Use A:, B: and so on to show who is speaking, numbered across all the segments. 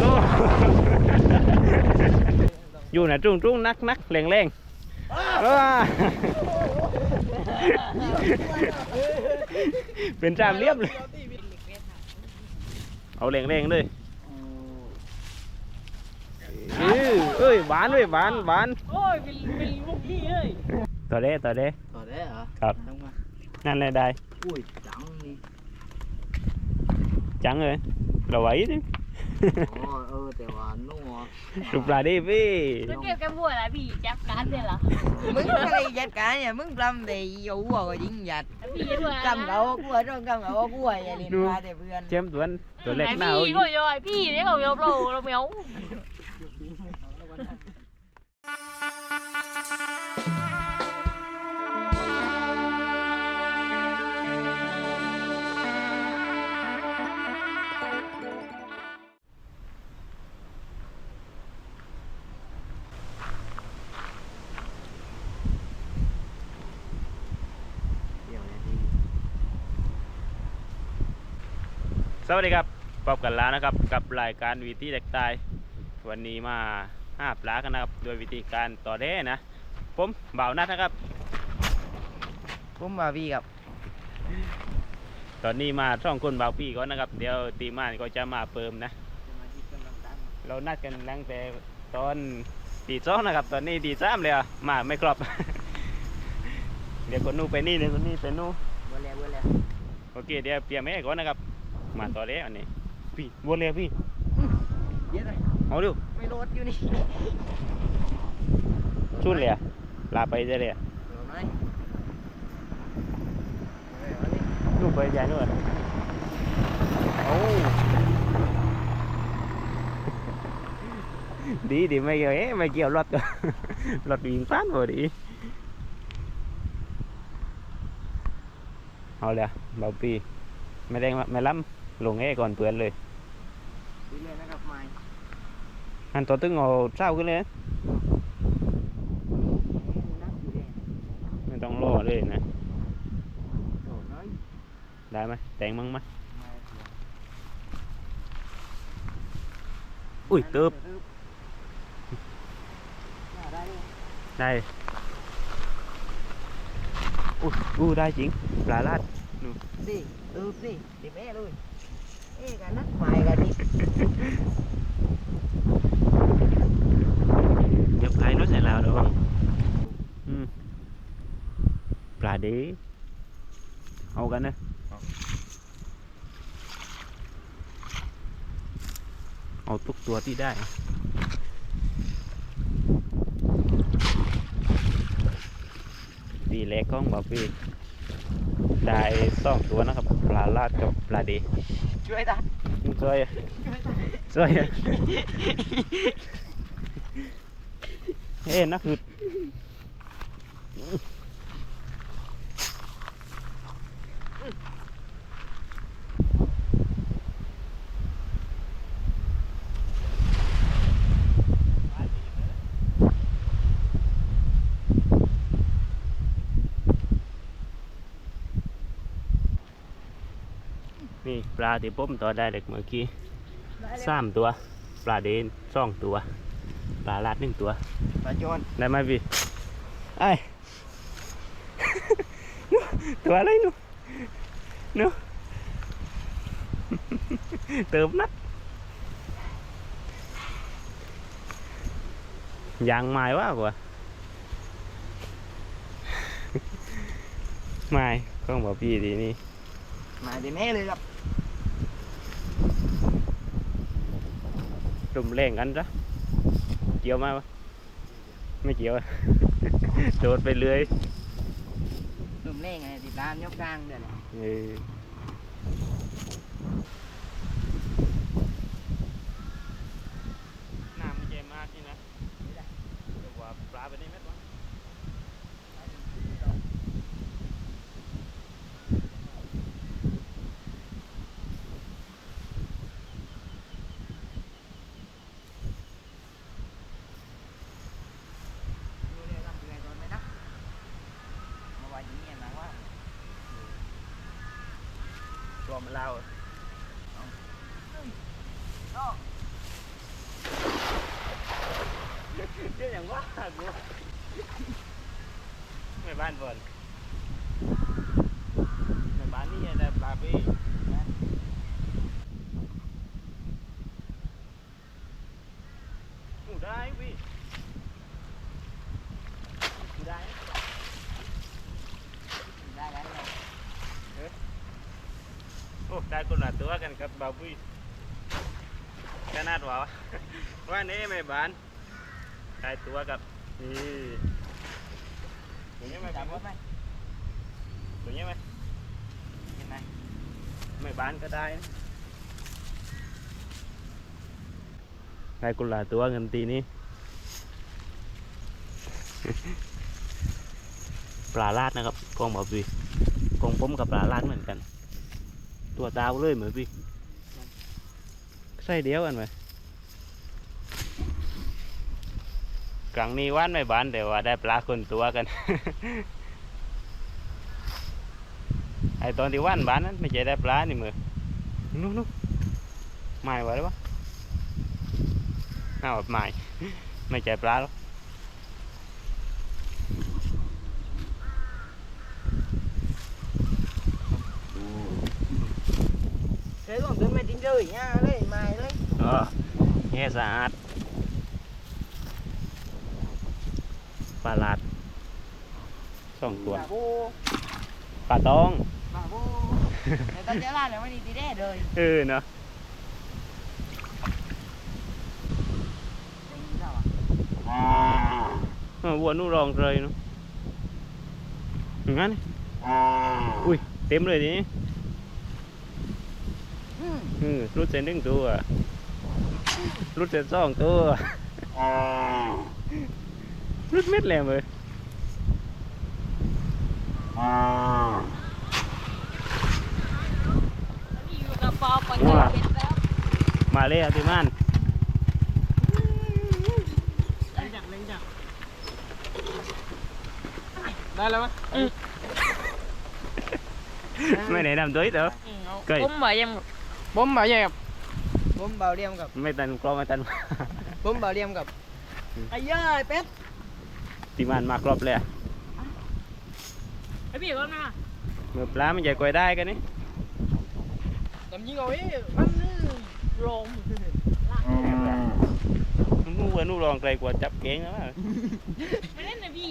A: โอ้อยู่นะจุ้งจุ้งนักนักแรงแรงว้าเป็นจามเรียบเลย เอาแรงแรงเลยเออเอ้ยหวานเลยหวานหวาน
B: โอ้ยเป็นเป็นลูกพี่เลย
A: ต่อเด้ต่อเด้
C: ต่อได้เหรอ
A: ครับ
C: ต้องมา
A: นั่นเลยได้
C: อุ้ยจังนี่
A: จังเลยเราไหวดิ
C: อ๋อเออแต่ว่านุ่มอะ
A: รูปปลาดิพี่
B: จะเก็บกันบัวอะไรพี่จับการเนี่ยเหรอ
A: สวัสดีครับพบกันแล้วนะครับกับรายการวิธีแตกตาย วันนี้มาห้าปลากันนะครับโดยวิธีการต่อเด้นะ ผมบ่าวนัดนะครับ
D: ผมมาพี่ครับ
A: ตอนนี้มาช่องคนบ่าวพี่ก่อนนะครับ เดี๋ยวตีมานก็จะมาเปิมนะ
C: จะมาที่กำลังตั้ง
A: เรานัดกันตั้งแต่ตอนตีสองนะครับ ตอนนี้ตีสามเลยอะมาไม่ครบ เดี๋ยวคนนู้นไปนี่เดี๋ยวคนนี้ไปนู่น
C: บัวแล้วบัวแล้ว
A: โอเคเดี๋ยวเตรียมแม่ก่อนนะครับ มาต่อเลยอันนี้พี่วนเลยพี่
C: เยอะเลย
A: เอาดู
D: ไม่รถอยู่นี่
A: ชุดเลยอะลาไปได้เลยอะ
C: เดี๋ยวไหม
A: ดูไปใหญ่ด้วยโอ้ดีดีไม่เกี่ยวเอ๊ะไม่เกี่ยวรถรถวิ่งผ่านพอดีเอาเลยเบาปีไม่แดงไม่ล้ำ ลงเอ้ก่อนเปือนเลย
C: ดีเลยนะครับไม้
A: อันตัวตึงเอาเศร้าขึ้นเลยนะ
C: นักอยู่เลย
A: ไม่ต้องรอเลยนะได้ไหมแต่งมั้งไหม
C: อุ้
A: ยเติบ
C: ได้
A: อุ้ยอู้ได้จริงปลาลาด
D: สิดูสิดิแม่เลย เอ๊ะกันนักหมายกันนี่
A: เดี๋ยวพายรถใส่ลาวระวังอืมปลาด้เอากันนะเอาทุกตัวที่ได้ดีเล็กกล้องบอกพี่ได้สองตัวนะครับ ปลาลาดกับปลาเด
D: ช่วยตัด
A: สวยอะสวยอะเอ้นักคือนี่ป ลาที่ผมต่อได้เด็กเมื่อกี้สามตัว ปลาเดนสองตัว ปลาลาดหนึ่งตัว
C: ปลาโจน
A: ได้ไหมพี่ไอ้ตัวอะไรหนูหนูเติมนัดยางไม้ว่ากว่าไม้ต้องบอกพี่ดีนี่
C: มาดีแม่เลยครับ
A: รุมแรงกันจ้ะเกี่ยวมาปะไม่เกี่ยวอะโดดไปเลย
D: หนุ่มเล่งไงติดตามยกกลางเดือน
A: เออ รอมเราเดี๋ยวอย่างว่ากูไม่บ้านบนไม่บ้านนี่ได้ปลาพี่กูได้พี่กูได้
C: ได้แล้วเรา
A: โอ้ได้คนละตัวกันครับบ่าวปุ้ยข นาดว่าวะว่านี่ไม่บานได้ตัวกับนี่ตัวนี้ไหม
C: จับ
A: พี่
C: รถไหม
A: ตัวนี้ไหม
C: เห็นไหม
A: ไม่บานก็ได้นะได้คนละตัวเงินตีนี้ปลาลาดนะครับกองบ่าวปุ้ยกองผมกับปลาลาดเหมือนกัน ตัวดาวเลยเหมือนพี่ใส่เดียวกันไหม ครั้งนี้ว่านไม่บานแต่ว่าได้ปลาคนตัวกัน ไอตอนที่ว่านบานนั้นไม่ใช่ได้ปลานี่มือนู้นนู้นไม่ไหวหรือวะน่าแบบไม่ไม่ใช่ปลาหรอก
D: เคยลองขึ้นมาดิ้นเลยเนี่ยเลยไม่เลย
A: เออแง่สะอาด ปลาลาดสองตัว
D: บาโบ
A: ปลาตอง
D: บาโบแต่ตอนเจ้าล่าเนี่ยไม่ดีตีได้เลย
A: เออเนาะเออวัวนู่นรองเลยเนาะอย่างนั้นอุ้ย เต็มเลยทีนี้
D: อืม
A: อือรุดเส้นหนึ่งตัวรุดเส้นสองตัว รุดเม็ดแหลมเลยมาเลยอะพี่มัน
C: ได้แล้วไหม
A: ไม่แนะนำตัวอีกเหรอ เกย
B: มบอกยัง
C: ผมเบาใหญ่กับผมเบาเรียมกับ
A: ไม่ตันกล้องไม่ตัน
C: ผมเบาเรียมกับ
D: ไอ้เย้ยเป็ด
A: ตีมันมากรอบเลยอะ
B: ไอพี่ก็น่า
A: เมื่อปลามันใหญ่กว่าได้กันนี่
C: ตำยิงเอาไว้มัน
B: โรง
A: นู่นนู่นรองไกลกว่าจับเก่งแล้วอะ
B: ไม่เล่นนะพี่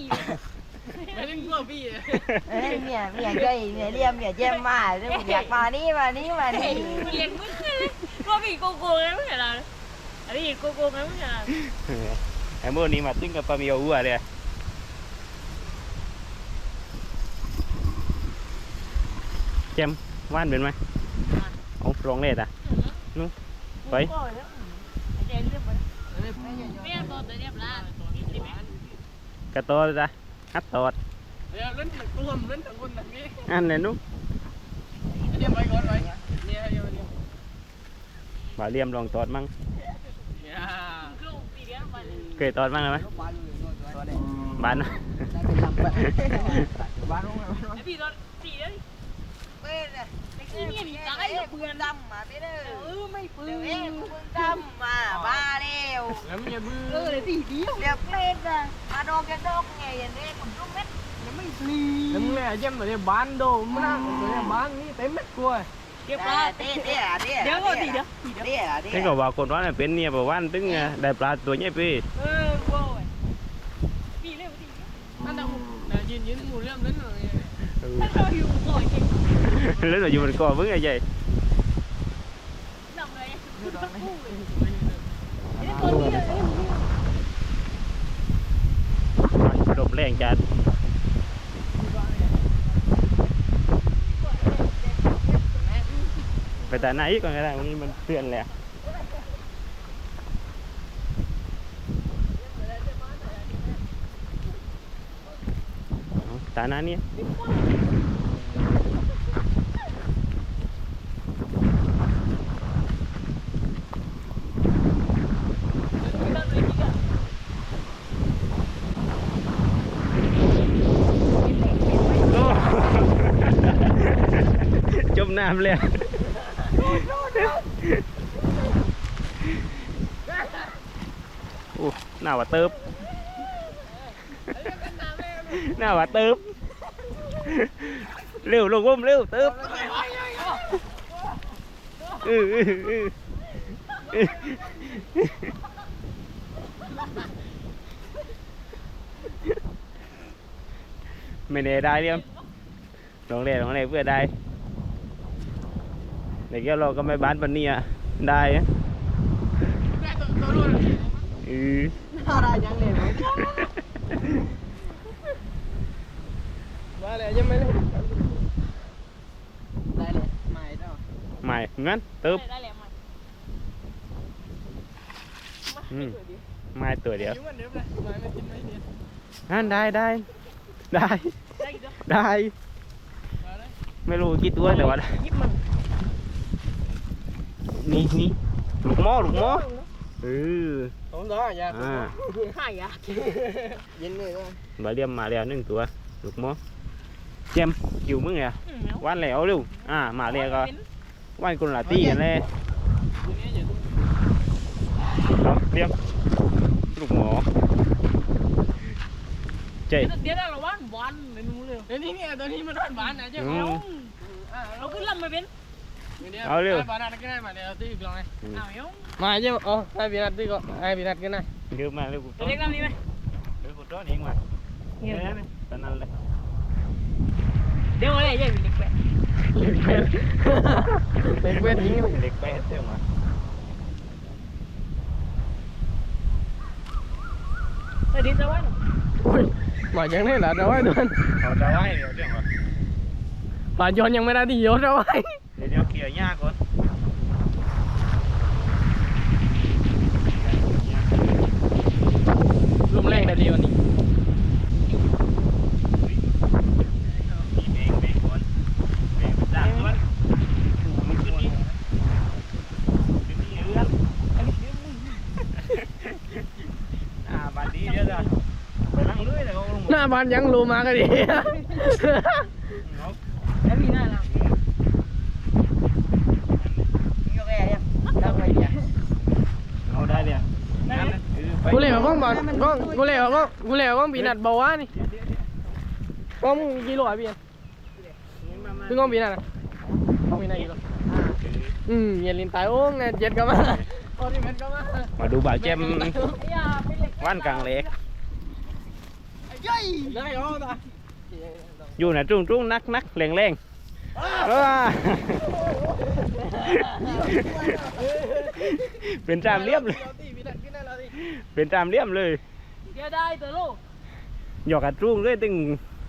C: ไม่เล่นพวกพี่
D: เอ้ยเมียเมียใจเมียเรียมเมียเจมมาเรื่องอยากมานี่มานี่มานี่
B: เลี้ยงมึงเลยก็พี่โกโก้ไงไม่ใช่เหรออันนี้โกโก้ไงไม่ใช่เหรอ
A: ไอ้โมนี่มาตึ้งกับปลาเมียวอ้วนเลย เจมว่านเป็นไหมเอารองเล็ดอะไป
B: ไอเจนเรียบร้อยไม่เอาตัวตัวเรียบร้อย
A: กระโตเลยจ้ะฮัดตอด
C: เดี๋ยวเล่นกลุ่มเล่นทั้งคนทั้งนี้
A: อันไหนนุ๊ก
C: เรียมไปก่อนไปเนี่ยเรียมเรียม
A: มาเลี่ยมลองตอดมั่ง
C: เนี่ย
B: ลูกปีเดียวไปเลย
A: เคยตอดมั่งไหมบานนะ
C: บ้านลง
B: ไอพี่ ตอนสี่
D: ป็ดอะ
B: ไอ้ขี้เนี่ยมีตาไอ้เบื่อ
D: ดำมาเป็ดเอ
B: เอ
D: อ
B: ไม่ปื
D: เดี๋ย
B: น
D: วเองมึงดำมาบ้าเร็ว
C: แล้วมันจะบื้อ
B: เออเลยสี่เดียว
D: เดี๋ยวเป็ดอะมาดองแกดอกไงอย่างนี้ผมรู้เม็ดยังไม่ฟรี
C: แล้วมึงเลยเยี่ยมตัวบ้านโดมันนะตัวบ้านนี่เต็มเม็ดกล้ว
B: เก็บปลา
D: เต้เต้อะเต้
B: เดี๋ยวก่อนสี่เดียวสี่เดีย
D: เต้อะเต้
A: นี่ก็ว่าคนว่าน่ะเป็นเนี่ยประวันตึงไงได้ปลาตัวเนี้ยพี่
B: เออว้าวพี่เร็วสี่
C: นั่นแต่แต่ยืนยืนหมูเริ่มเล่นเลย
A: เออ
B: ถ้าเราอยู่ก่อนจริง
A: แล้วเราอยู่บนเกาะมึงไงใหญ่
B: ทำไรนี่ตัวนี้เลย
A: รบแรงจัดไปแต่ไหนก่อนก็ได้วั Tanania. Chôm nam liền. โอ้หน้าว่าเติบ หน้าว่าเติบเร็วลงก้มเร็วเติบเออเออเออเออไม่ได้ได้เรียมลองเล่นลองเล่นเพื่อได้เด็กเราก็ไม่บ้านปันนี้อะได้อะเออ
D: อะไรยังเลยมั้ง
C: มาเลยยังไม่เลย
D: ได้เลยไม่เนาะ
A: ไม่งั้นเติบ
B: ได้แล้วมัน
A: อืมไม่ตัวเดียว
C: ยิ้มกันเดี๋ยวเลยมาไม่กินไม่เดียว
A: งั้นได้ได้ได้
B: ได้อีกแล้ว
A: ได้
C: มาเลย
A: ไม่รู้กี่ตัวแต่ว่าได้
B: ยิบมัน
A: นี่นี่ลูกหม้อลูกหม้อเออ
C: ผมต่ออย่า
A: อ่า
B: หายอะ
D: ยินเลยด้วย
A: บาเลียมมาแล้วหนึ่งตัวลูกหม้อ เจมคิวมึงเหรอ
B: อืมแล้ว
A: วันแล้วเร็วอ่ามาแล้วก็วันกุนลาตี้กันเลยเอาเรียมลูกหม้อเจ๊
B: เดี๋ยวเราวันวันเลยนู้เลย
C: เดี๋ยวนี้เนี่ยตัวนี้มันทอดหวานนะเจ้า
A: อืม
B: เราขึ้นลำมาเป็น
A: เอาเร็ว
C: บานาก็ได้มาเดี๋ยวตื้อกลองไง
B: อ้าวยัง
C: มาเจ้าอ๋อให้พี่นัดตื้อก็ให้พี่นัดกันนะ
A: เยอะมากเลยกู
B: ตัวเล็กลำนี้ไหม
A: เดี๋ยวกูต้อนเองมาเนี่ยนะตอนนั้นเลย
B: เดี๋ยวอะไรยังมีเล็กแปด
C: เล็กแปดเล็กเป็ดนี้
A: เล็กแปดเท่ามา
B: เออดีจะว่าหนู
C: มาอย่างนี้หละเราไว้ด้วย
A: เขาจะไหวเดี๋ยวเรื่องว่า
C: ป่าโยนยังไม่ได้ที่โยนเราไว้
A: เดี๋ยวเดี๋ยวเกี่ยวยาก่อน
C: ลมแรงได้ดีวันนี้
A: มีเบรกเบรกก่อนเบรกเป็นด่างก่อนมันขึ้นนี่ขึ้นนี่เรื่องอ่าบัดนี้เดี๋ยวจะไปนั่งเรื่อยเลย เขาลง
C: หน้าบ้านยังรู้มาก็ดี
A: เอา
B: แล้วมีหน้าเรา
D: ยกแย่ยังทำไงเนี่
A: เอาได้เลย
C: กูเลยว่าก้องบอลก้องกูเลยว่าก้องกูเลยว่าก้องปีนัดบอกว่านี่ก้องมึงกี่โลอะพี่คือก้องปีนัดอะก้องปีนัดกี่โลอืมเย็นลินตายโอ้งเนี่ยเจ็ดก็มามา
A: ดูบ่าวเจมว่านกลางเล็ก
C: อ๋อตา
A: อยู่ไหนะจุ้งจุ้งนักนักแรงแรงเป็นจามเรียบเลย เป็นจามเรียบเลย
B: เดี๋ยวได้ตัวลูก
A: หยอกกระจุ้งเลยตึง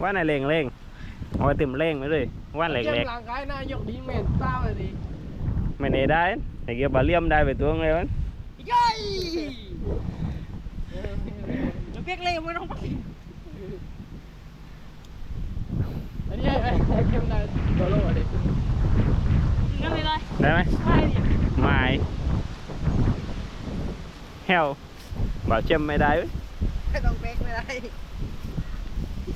A: ว่าในแรงแรงเอาไปเต็มแรงไปเลยว่านแหลกแหลก
C: หลังกายนายกดีเมนต้าเลยดิ
A: ไม่ได้ได้ไอ้เกี่ยวบาเลียมได้ไปตัวไงวะ
B: จะเปียกเลยไม่ต้องไป
C: อันนี้ไอ้ไอ้เข้มได้ตัวโลอะดิ
B: งั้น ไม่ได้
A: ได้ไหม
B: ไม่ดิ
A: ไม่เฮลบ่าวเจมไม่ได้เว้ย
D: ไม่ต้องเบรกไม่ได้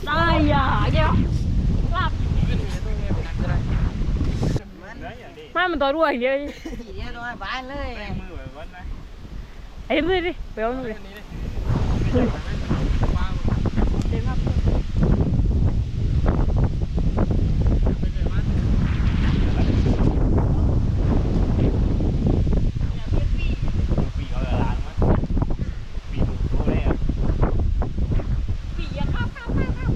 B: ได้อย่าเดี๋ยวลาบ
D: มัน
A: ได้อย่างดี
B: ไม่มันตัวด้วยเดียว
D: ทีเดียวด้วยบ้านเลย
A: แป้งมือไว้ก่อนนะ
B: ไอ้มือดิไปเอามือดิเดี๋ยวมา
A: ปีเอาล้างมั้ยปีถูกรู้เลยอะ
B: ปีอย่าข้าวข้าวข้าวข้าว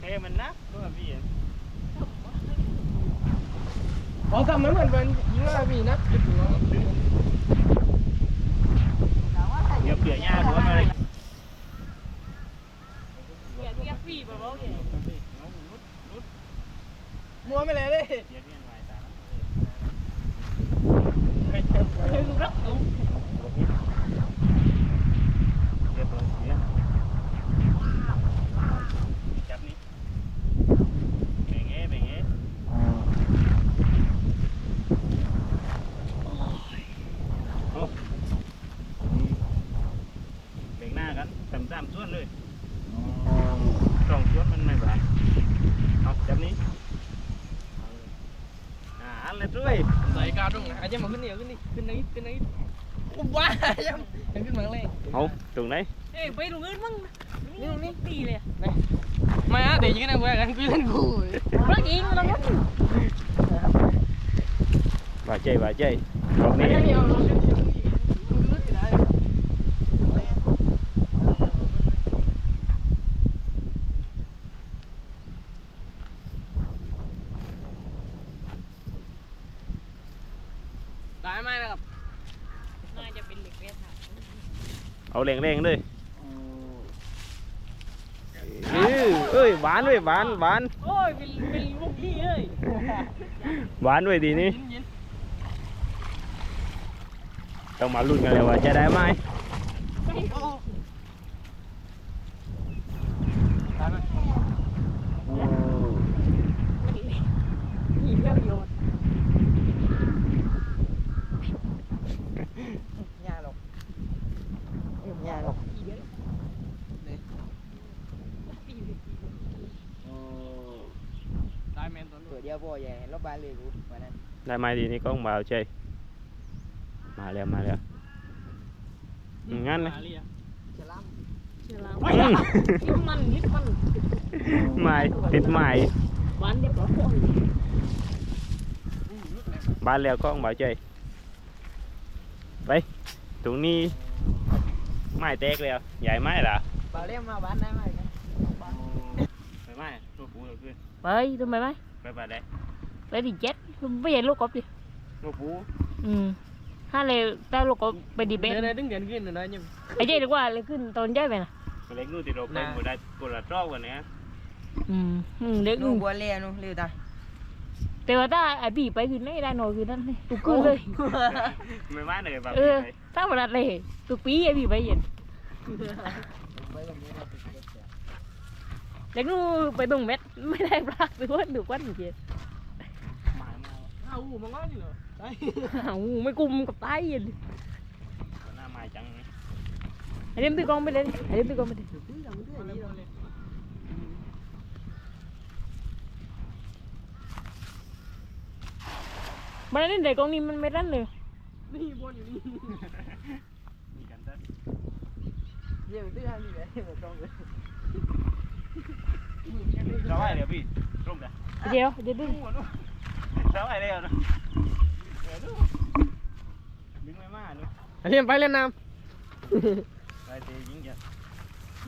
A: เฮ้มันนักด้วยพี่
C: อ๋อทำเหมือนเหมือนเป็นยิงอะไรพี่นะ
A: เดี๋ยวเปลี่ยนยากหัวมาเลย
B: อย่าเรียกปีแบบว่าอย่าง
C: มัวไม่เลยเลย
A: เดี๋ยวเรียนไว้ตาม
B: เฮ้ยลูกรักลูก
A: เรียบร้อยเสียจับนี่เบ่งเอ้เบ่งเอ้โอ้เบ่งหน้ากันสามสามส่วนเลยสองส่วนมันไม่บาเอาจับนี้อ่าอันเลยด้วย
C: ใส่กาวตรงไหนอาจจะมาขึ้นนี่ขึ้นนี่ขึ้นนี่ขึ้นนี่ ว้ายังยังขึ้นมาเลย
A: เอาตรงไหน
B: เอ้ยไปตรงอื่นมั่งนี่นี่ตีเลย
C: ไม่ฮะเดี๋ยวยิงนะกูกันกูเล่นกู
B: รักยิงแล้วมั้ง
A: ว่าใจว่าใจตรงนี้
C: ได้ไหมนะครับ
B: น่าจะเป็นเหล็กเวทค่ะ
A: เอาแรงๆเลยเออเอ้ยหวานเว้ยหวานหวาน
B: โอ้ยเป็นเป็นลูกพี่เอ้ย
A: หวานเว้ยดีนี่ต้องมาลุ้นกันเลยว่าจะได้ไหม
B: มีเรื่องโยน
D: ยาหรอกยาหรอก
C: ได้แมน ตัว
D: เปิดเดียวบ่ใหญ่รถบ้านเลยกูวันนั้น
A: ได้ไหมดีนี่ก็มาเอาใจมาแล้วมาแล้วงั้นเลย
D: ฉลาม
B: เชื่อแล้ว
A: อืม
B: ลิปมันลิปมัน
A: ไม้ติดไม้
B: หวานเรียบร้อย
A: บ้านแล้วก็มาเอาใจไปตรงนี้ไม้แตกแล้วใหญ่ไม้ล่ะ
D: เปล่าเรียกมาบ้านได้ไหมกัน
A: ไปไม้ตัวปูตัวขึ้น
B: ไปทำไมไหม
A: ไปบ้านได้
B: ไปดิเจ็ดไม่ใช่ลูกกบดิ
A: ตัวปู
B: อืมถ้าเลยถ้าลูกกบไปดีเบ
C: เดิ
B: ส
C: นดึงเดินขึ้นนะยัง
B: ไอ้เจ๊ดีกว่าเลยขึ้นตอนย้ายไปนะ
A: เล็กนู่นติดเราไปหมดได้คนละรอบกันนะ
B: อืมอืมเด็ก
D: นูบัวเลี้ยนูเลี้ยวตา
B: แต่ว่าถ้าไอ้บีไปคือไม่ได้นอนคือนั่นเลยตุกเกินเลย
A: ไม่มาเลยแบบ
B: เออถ้าวันนั้นเลยตุกปีไอ้บีไปเย็น
D: ไปแบบนี้ เด็
B: กนู้ไปตรงเม็ดไม่ได้ปลาตัวดูกวันเกีย
C: อ้าวมันก็อยู่เหรอใช่
B: อ้าวไม่กุมกับไตายเย็น
A: หน้าไม้จัง
B: ไอ้เรื่องตีกองไปเลยไอ้เรื่องตีกองไปเลยมันเล่นเด็กกองนี้มันไม่รันเลย
C: นี่บนอยู่นี่
A: มีกันได้
D: เยี่ยมตื้อนี่เลยเหมือนตรงเลย
A: สบายเลยพี่ร่มเลย
B: เดี๋ยวเดี๋ยวดู
A: สบายเลยนะเออดูดึงไม่มาดู
C: อันนี้ไปเล่นน้
A: ไปเตะยิงจัด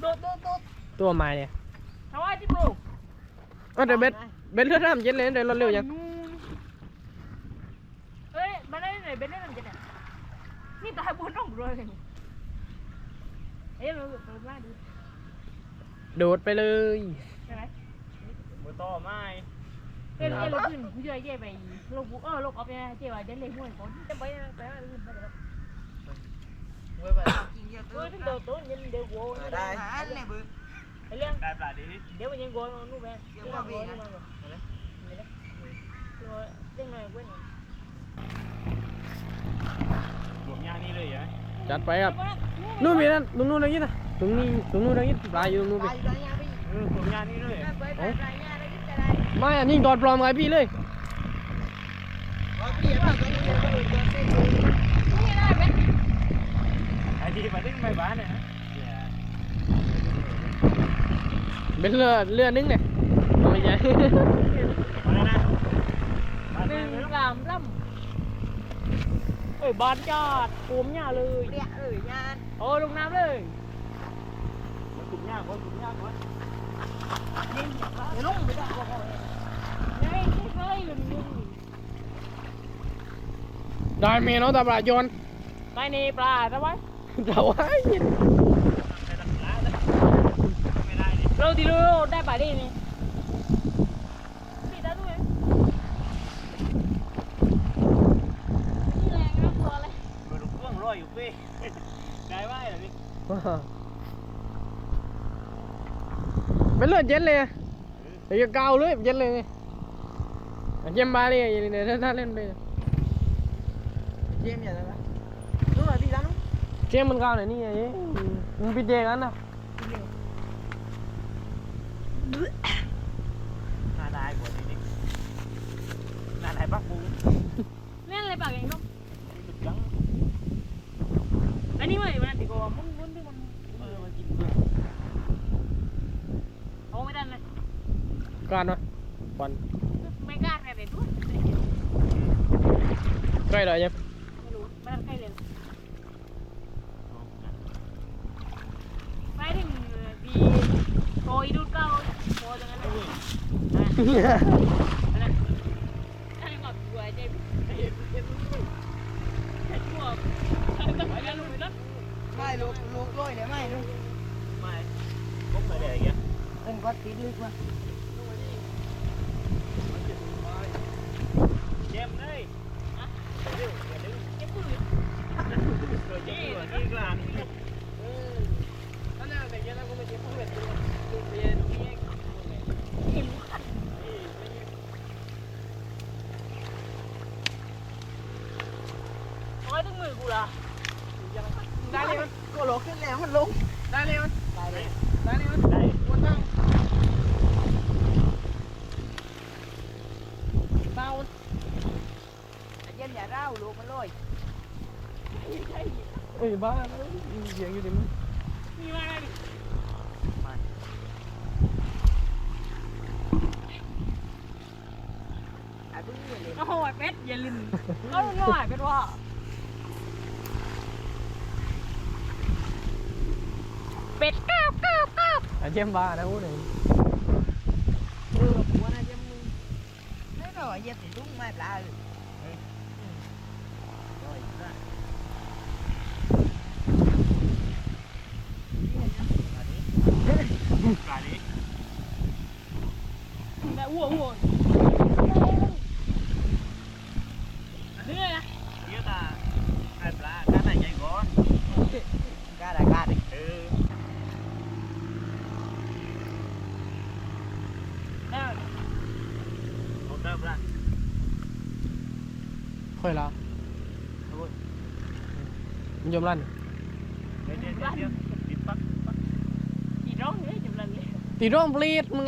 B: โดดโดดโดดำ
C: ตัวไม้เนี่ย
B: ทำไมที่โปร
C: ก็เดี๋ยวเบ็ดเบ็ดเลือดน้ำเย็นเลยเดี๋ยวรถเร็วยัง
B: เฮ้ยมันเล่นไหนเป็นเล่นอะไรเนี่ยนี่ตายบนร่องเลยเอ้ยเราเปิดมาดู
C: โดดไปเลย
B: ใช่ไหม
A: มือต่อไม้
B: เอ้ยเอ้ยเราขึ้นผู้ช่วยเจ๊ไปลูกเออลูกเอาไปเจ๊ว่าเดินเลยห้วยคนจะไปไปไปไปไป
D: เว้ยแบบกินเยอะ
B: เฮ้
D: ตื้
B: ย
D: อ
B: ถึงเดี๋ยวตัวยันเดี๋ยวโว้
D: ได้อันเลยบึ้
B: ไอ้เรื่อง
A: ได้ปลาดี
B: เดี๋ยวมันยังโว้นู่นไปเดี๋ยวโว้นู่นไปเรื่องอะไรเว้ย
A: หลวงย่างนี่เลยเหรอ
C: จัดไปครับนู่นมีนั่นตรงนู้นตรงนี้นะตรงนี้ตรงนู้นตรงนี้ปลาอยู่ตรงนู้น
D: ไป
C: ไป
D: ไปยาพี่
A: เออหลวงย่างนี่เลย
D: ไปไปไปยาได้ยินจะได้
C: ไม่อันนี้ตอนปลอมไงพี่เลย
D: ไอ้
A: ที่มาดึงไม่บ้านเนี่ย
C: เป็นเรือเรือนึงเนี่ยไม่ใช่
B: หนึ่งสามลำเอ้ยบานจอดปูมหญ้าเลย
D: เลี้ยเอ้ยยา
B: โอ้ลงน้ำเลย
A: กลุ่มย่างคนกลุ่มย่างคน
B: เดี๋ยวลงไปจ้เฮ้ยเฮ้ยมันมึง
C: ได้เมนเอาตาปลาโยน
B: ไปนี่ปลาทำไม
C: แต่ว่า
A: ไม่ได้ดิ
B: เราที่รู้ได้ปลาดีนี่พี่ได้ด้วยนี่แรงนะตัวอะไร
A: มือลูกพ่วงรอยอยู่พี่ได้ไหมเหรอพี่
C: เป็นเลือดเย็นเลยเดี๋ยวเกาเลยเย็นเลย เย็นมาเลยเนี่ยถ้าเล่นไป
D: เยี่ยมอย่างนั้นนะนู้นพี่ร้านนู้น
C: เจมมันเกาไหนนี่ไงมึงไปเจกันนะ
A: น่า ได้กว่านี้นิดน่าได้ปักปู
B: เล่นอะไรปากเองลูก
A: สุดยัง
B: อันนี้ไม่มันติโกมุนมุนที่มันเออมันกินโอ้ไม่ได้เลย
C: การวะควัน
B: ไม่กล้าแค่ไหนทุก
C: ใกล้เลยยัง
B: ไม่รู้ไม่ได้ใกล้เลยไปถึงดีโกยดูเก้าโกยตรงนั้นเลยนั่นใช่หมดหัวใจไอ้เจ็บไอ้พวกไอ้ตะไคร้ลงไปแล้ว
D: ไม่ลูกลูกร้อยเลยไม่ลูก
A: ไม่ผมไม่ได้อย่างเงี้ย
D: เป็นก็ติดลึกว่ะ
A: เจ มเลย
B: เจ็บปืน
A: ตัวเจมส์ตัวที่กลาง
C: นั่นน่ะแต่ยังแล้วก็ไม่เจ็บเพื่อนตัวดูเพียดูเพีย
B: เห็นขันโอ้ยถึงมือกูละ
C: ได้เลยมัน
D: ก็ลอกขึ้นแล้วมันลง
C: ได้เลยมัน
D: ได้เลย
C: ได้เลยมัน
A: ได้
C: วนตั้งเบา
D: เย็นอย่าเล่าลูกมันลอย
C: เอ้ยบ้าแล้วเสียงอยู่ดิมึง
B: มีมาดิ
D: อะบึ้งเลย
B: โอ้โหเป็ดอย่าลืมเอาหน่อยเป็ดว่าเป็ดก้าวก้าวก้าว
C: อะเจมบ้านะพูดหนึ่ง
D: เออหัวน่าจะมึงนั่นหรอเย็บถึงลุงมาปลาเลย
A: กลางนี้
B: แต่อ้วอ้วนี่นะ
A: เยอะตาไอ้ปลาการไหนใหญ่ก่อน
D: กาดากาด
A: เออ
B: แล้ว
A: เอาเติมละ
C: ค่อยละ มันยอมลั่น
A: เดี๋ยวเดี๋ยวเดี๋ยวติดปั๊บปั๊บ
B: อีร้องเลยจุดนั้นเลย
C: ตีร่องปลีดมึง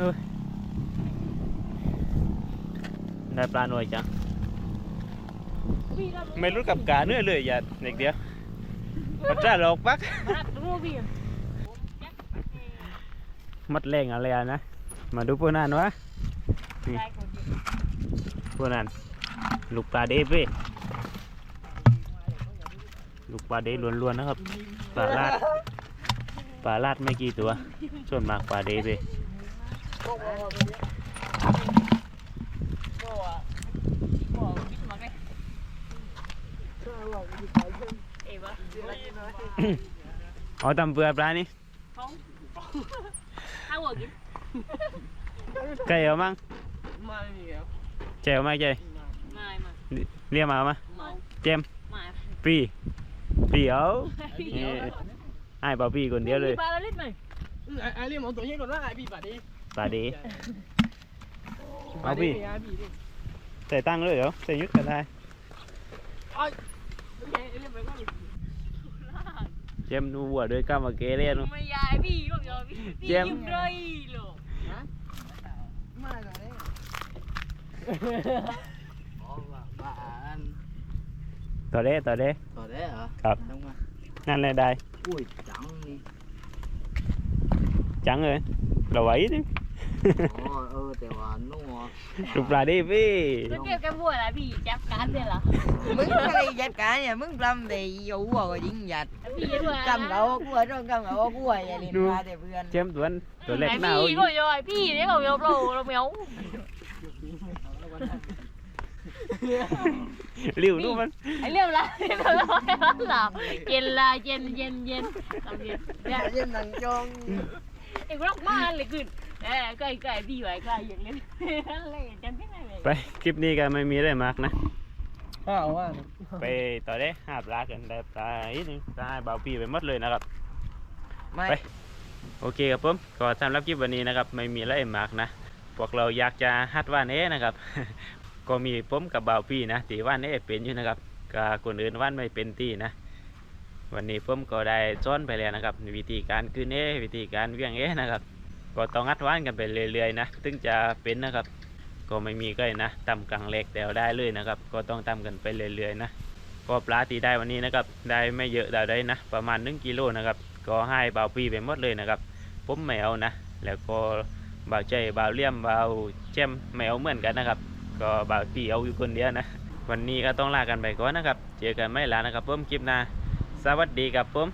C: ไงกันรุ่นเนอะ
D: นี่เรา
B: เลตีร้องนะ
D: ออกมาตีด้ามเนี่ยต้องมีตีด้ามเลย
C: เออตั้งรุ่นหลีที่ว่าอะไร
B: ตีร้องวะ
A: น้อยปลาดีกว่าได้ด้วย
B: เฮ้ยมาแล้วเดี๋ยวพี่ให้ดู
A: ได้ปลาเด็ดสองสามตัว
B: มันเบอร์นี่อยู่นี่ไป
A: เอาดูเออได้ปลาหน่อยจังไม่รู้กับกาเนื้อเลยอย่าเด็กเดียวมันจะหลอกปัก
B: มาดูพี่
A: มัดแรงอะไรอะนะ มาดูพวกนั้นวะ
B: ได้คนเดียว
A: พวกนั้นลูกปลาเดฟเว้ยลูกปลาเดฟล้วนๆนะครับ ปลาลาด ปลาลาดไม่กี่ตัว ส่วนมากปลาเดฟเว้
B: เอ๋วะ
A: เอาตำเปลือกปลานี่
B: เขาข้าวหัวกิน
A: ไก่เอามั้ง
C: มาไม่มีแล้ว
A: แจวมาใจ
B: มามา
A: เรียกมาเอามา
B: มา
A: เจมส์
B: มา
A: ปีปีเอา
B: พี่
A: นี่ให้เปล่าปีคนเดียวเลย
B: ปลาละลิตรหน่อย
C: ไอ้ไอ้เรียมเอาตัวนี้ก่อนว่าไอ้พี่ป่าดิ
A: ปลาเดฟเอาพี่
C: ไอ้พี่ดิ
A: ใส่ตั้งเลยเหรอใส่ยุดก็ได้
C: ไอ้เรียมไปก็
A: เจมส์ดูวัวด้วยก้ามาเกเรน
B: ไม่ยายพี่ก็ยอมพี่พี่ยิ้มเลยหรอ
D: มาเลย
A: ต่อเด้ต่อเด้
D: ต่อได้เหรอ
A: ครับ
D: ลงมา
A: นั่นเลยได้
D: อุ้ยจังนี่
A: จังเลย เราไหวดิ
D: อ๋อเออแต่ว่านุ่งอะ
A: ลูกปลาดิพี่
B: ก็เก็บกันบัวละพี่จับการเลยเหรอ
D: มึงอะไรยัด cả nhà มึง lâm thì dụ rồi dính giặt
B: พี่ด้วย
D: cầm gạo của ở trong cầm gạo của vậy liền
A: Đúng.
D: qua thì vườn
A: เจมส์ตัวนั้นตัวเล็กหน้า
B: พี่ก็ยอยพี่เนี่ยก็ยอมเราเราเมียว
A: ริ้วนู่นมัน
B: ไอ้เรื่องละเรื่องละหลับเย็นละเย็นเย็นเย็นทำเย็นเนี่ย
D: trên thằng tròn
B: ไอ้กูรักมากเลยขึ้นเอ้ไก่ไก่พี่ไว้ไก่อย่างเล่นเล่นจำไม่ได้เลย
A: ไปคลิปนี้ก็ไม่มีอะไรมากนะ
C: อ้าวว่า
A: ไปต่อได้หาปลากันได้ปลาอีกนึงปลาให้เบาปีไปหมดเลยนะครับ
D: mày
A: โอเคครับผมก็สำหรับคลิปวันนี้นะครับ ไม่มีอะไรมากนะ พวกเราอยากจะฮัดว่านเอ้นะครับ ก็มีผมกับบ่าวพี่นะตีว่านเอ้เป็นอยู่นะครับกับคนอื่นว่านไม่เป็นตีนะ วันนี้ผมก็ได้ซ้อนไปแล้วนะครับ วิธีการคืนเอวิธีการเวียงเอนะครับก็ต้องอัดว่านกันไปเรื่อยๆนะถึงจะเป็นนะครับ ก็ไม่มีก็นะตำกลางเล็กแต่ได้เลยนะครับ ก็ต้องตำกันไปเรื่อยๆนะก็ปลาตีได้วันนี้นะครับ ได้ไม่เยอะได้ได้นะ ประมาณ1กิโลนะครับ ก็ให้บ่าวปีไปหมดเลยนะครับ ผมไม่เอานะ แล้วก็บ่าวใจบ่าวเลี่ยมบ่าวแจ่มไม่เอาเหมือนกันนะครับ ก็บ่าวปีเอาอยู่คนเดียวนะ วันนี้ก็ต้องลากันไปก่อนนะครับ เจอกันไม่ลานะครับผมคลิปหน้า สวัสดีครับผม